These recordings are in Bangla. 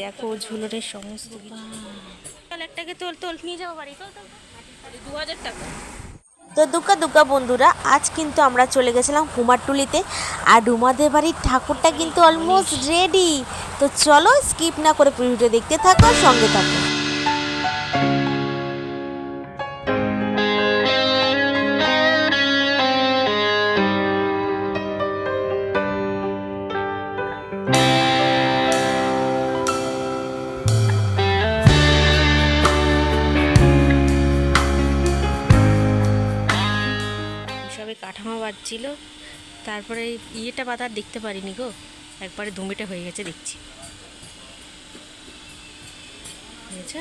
দেখো ঝুলনের সমস্ত তোল তোল, নিয়ে যাব দু হাজার টাকা। তো দুকা দুকা বন্ধুরা, আজ কিন্তু আমরা চলে গেছিলাম কুমারটুলিতে আর রুমাদের বাড়ির ঠাকুরটা কিন্তু অলমোস্ট রেডি তো চলো স্কিপ না করে ভিডিও দেখতে থাকো সঙ্গে থাকো। বাজছিল তারপরে ইয়েটা বাদ আর দেখতে পারিনি গো। একবারে ধুমিটা হয়ে গেছে দেখছি। বুঝেছ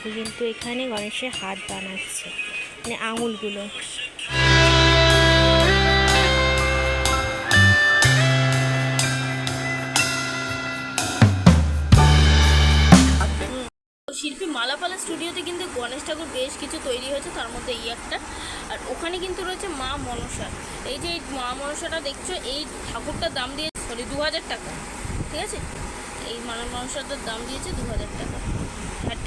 কাকু কিন্তু এখানে গণেশের হাত বানাচ্ছে মানে আঙুলগুলো। শিল্পী মালাপালা স্টুডিওতে কিন্তু গণেশ ঠাকুর বেশ কিছু তৈরি হয়েছে, তার মধ্যে এই একটা। আর ওখানে কিন্তু রয়েছে মা মনসা। এই যে এই মা মনসাটা দেখছ, এই ঠাকুরটার দাম দিয়ে সরি দু হাজার টাকা। ঠিক আছে? এই মা মনসাটার দাম দিয়েছে দু হাজার টাকা।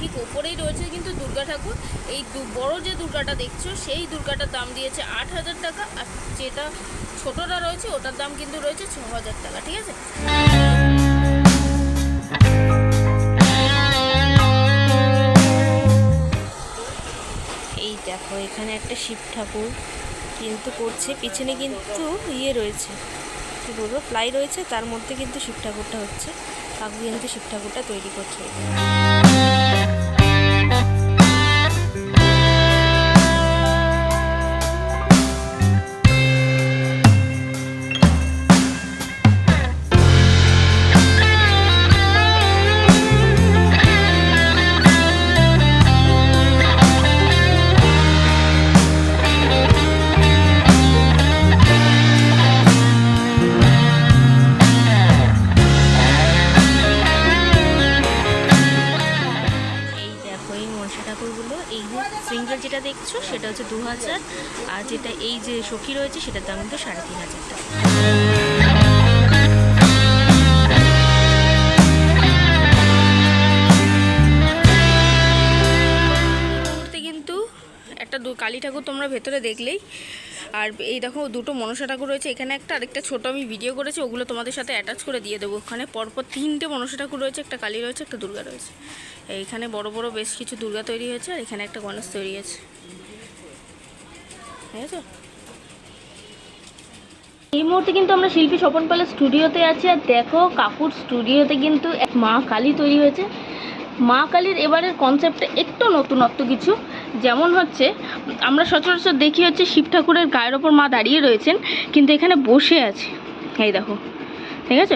ঠিক ওপরেই রয়েছে কিন্তু দুর্গা ঠাকুর। এই বড় যে দুর্গাটা দেখছ, সেই দুর্গাটার দাম দিয়েছে আট হাজার টাকা আর যেটা ছোটটা রয়েছে, ওটার দাম কিন্তু রয়েছে ছ হাজার টাকা, ঠিক আছে? এই দেখো, এখানে একটা শিব ঠাকুর কিন্তু করছে, পিছনে কিন্তু ইয়ে রয়েছে। কী বলব প্লাই রয়েছে, তার মধ্যে কিন্তু শিব ঠাকুরটা হচ্ছে। কাকু কিন্তু শিব ঠাকুরটা তৈরি করছে। যে যেটা দেখছ সেটা হচ্ছে দু হাজার, আর যেটা এই যে সখী রয়েছে সেটার দাম কিন্তু সাড়ে তিন হাজার টাকা। একটা কালী ঠাকুর তোমরা ভেতরে দেখলেই। আর এই দেখো, দুটো মনসা ঠাকুর রয়েছে। এখানে একটা আরেকটা ছোট আমি ভিডিও করেছি, ওগুলো তোমাদের সাথে অ্যাটাচ করে দিয়ে দেবো। ওখানে পরপর তিনটে মনসা ঠাকুর রয়েছে, একটা কালী রয়েছে, একটা দুর্গা রয়েছে। এইখানে বড় বড় বেশ কিছু দুর্গা তৈরি হয়েছে, আর এখানে একটা গণেশ তৈরি হয়েছে। ঠিক আছে? এই মুহূর্তে কিন্তু আমরা শিল্পী স্বপন পালের স্টুডিওতে আছি, আর দেখো কাকুর স্টুডিওতে কিন্তু এক মা কালী তৈরি হয়েছে। মা কালীর এবারের কনসেপ্টটা একটু নতুনত্ব কিছু। যেমন হচ্ছে, আমরা সচরাচর দেখি হচ্ছে শিব ঠাকুরের গায়ের ওপর মা দাঁড়িয়ে রয়েছেন, কিন্তু এখানে বসে আছে। এই দেখো, ঠিক আছে?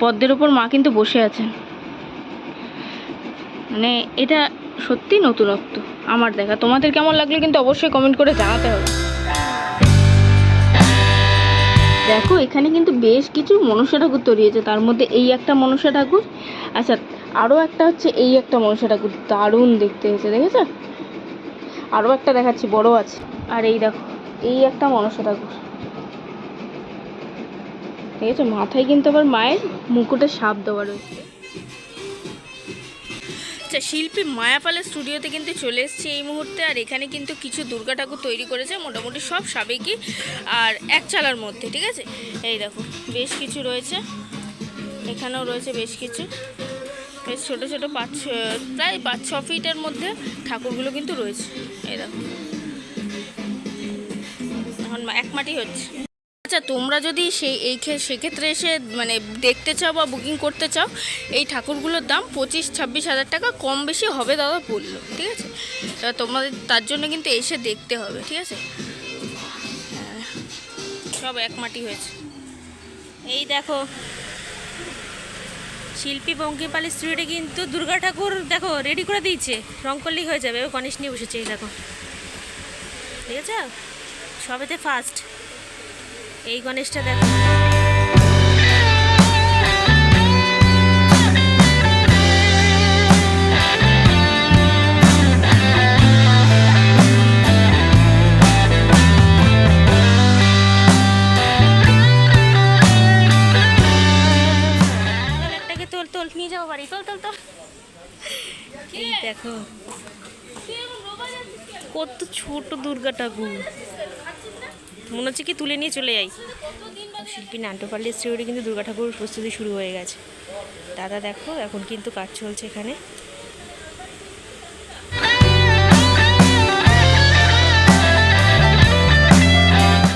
পদ্মের ওপর মা কিন্তু বসে আছেন। মানে এটা সত্যি নতুনত্ব, আমার দেখা। তোমাদের কেমন লাগল কিন্তু অবশ্যই কমেন্ট করে জানাতে হবে। দেখো, এখানে কিন্তু বেশ কিছু মনসা ঠাকুর তৈরি হয়েছে। তার মধ্যে এই একটা মনসা ঠাকুর আচ্ছা আরও একটা হচ্ছে এই একটা মনসা ঠাকুর, দারুণ দেখতে হয়েছে, দেখেছ? আরও একটা দেখাচ্ছি, বড় আছে। আর এই দেখো, এই একটা মনসা ঠাকুর। ঠিক আছে মাথায় কিন্তু আবার মায়ের মুকুটে সাপ দেওয়া রয়েছে। আচ্ছা শিল্পী মায়াপালের স্টুডিওতে কিন্তু চলে এসেছে এই মুহূর্তে, আর এখানে কিন্তু কিছু দুর্গা ঠাকুর তৈরি করেছে, মোটামুটি সব সাবেকি আর এক চালার মধ্যে, ঠিক আছে? এই দেখো, বেশ কিছু রয়েছে। এখানেও রয়েছে বেশ কিছু। বেশ ছোটো ছোটো পাঁচ প্রায় পাঁচ ছ ফিটের মধ্যে ঠাকুরগুলো কিন্তু রয়েছে। দেখো। এখন এক মাটি হচ্ছে। আচ্ছা তোমরা যদি সেই এই ক্ষে- সেক্ষেত্রে এসে মানে দেখতে চাও বা বুকিং করতে চাও এই ঠাকুরগুলোর দাম পঁচিশ ছাব্বিশ হাজার টাকা কম বেশি হবে দাদা বলল ঠিক আছে? তোমাদের তার জন্য কিন্তু এসে দেখতে হবে ঠিক আছে? হ্যাঁ, সব এক মাটি হয়েছে। এই দেখো শিল্পী বঙ্কিমপালের স্টুডিওতে কিন্তু দুর্গা ঠাকুর, দেখো রেডি করে দিয়েছে। রং করলেই হয়ে যাবে। ও গণেশ নিয়ে বসেছে, এই দেখো। ঠিক আছে সবেতে ফার্স্ট এই গণেশটা দেখো। এই দেখো। কত ছোট দুর্গা ঠাকুর। মনে হচ্ছে কি তুলে নিয়ে চলে যাই। শিল্পী নাট্যপাল্লি স্টুডিওতে কিন্তু দুর্গা ঠাকুর প্রস্তুতি শুরু হয়ে গেছে। দাদা দেখো এখন কিন্তু কাজ চলছে এখানে।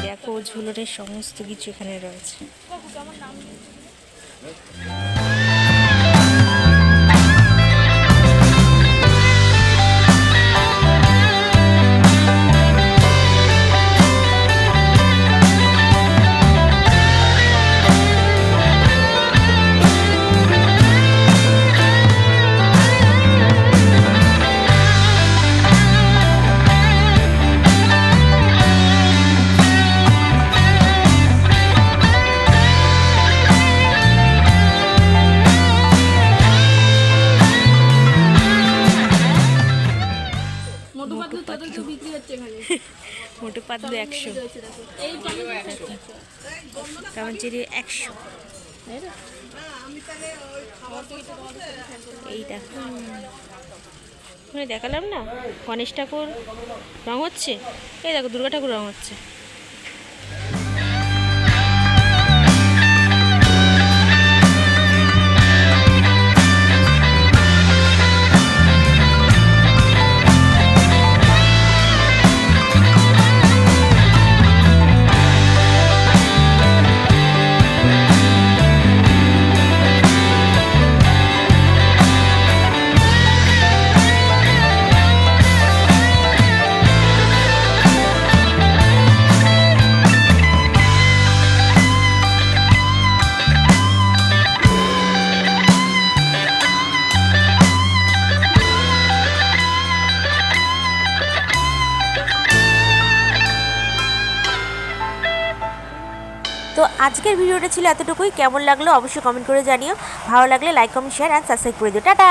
দেখো ঝুলনের সমস্ত কিছু এখানে রয়েছে। মোটু পাতলু একশো। কেমন চিড়ি একশো। এই দেখো। মানে দেখালাম না? গণেশ ঠাকুর রং হচ্ছে? এই দেখো, দুর্গা ঠাকুর রং হচ্ছে। আজকের ভিডিওটা ছিল এতটুকুই। কেমন লাগল অবশ্যই কমেন্ট করে জানিও। ভালো লাগলে like comment share and subscribe করে দিও। টাটা!